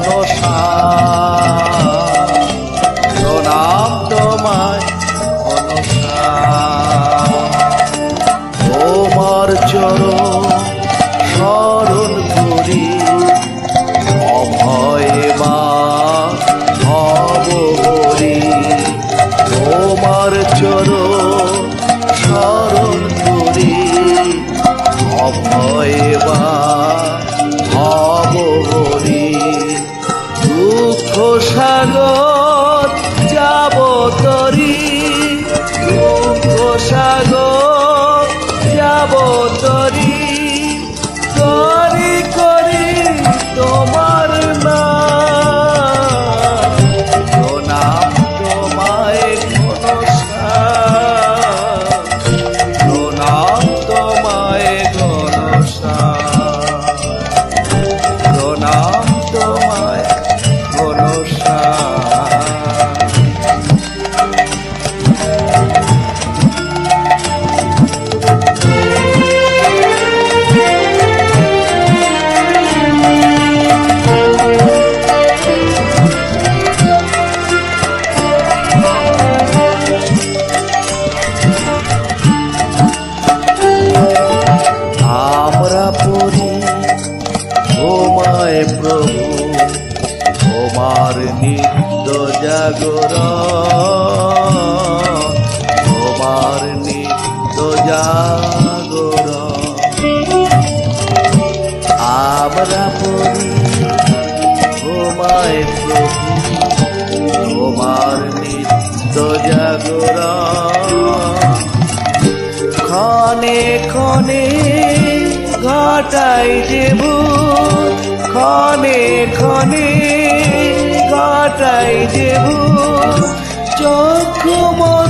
কোনো সার dejado তোমার নিত্য জাগর। তোমার নিত্য জাগর। আমরা পড়ি তোমায় প্রভু, তোমার নিত্য জাগর। ক্ষণে ক্ষণে ঘটাই দেব ক্ষণে ক্ষণে ঘটাই দেব চক্ষু অবর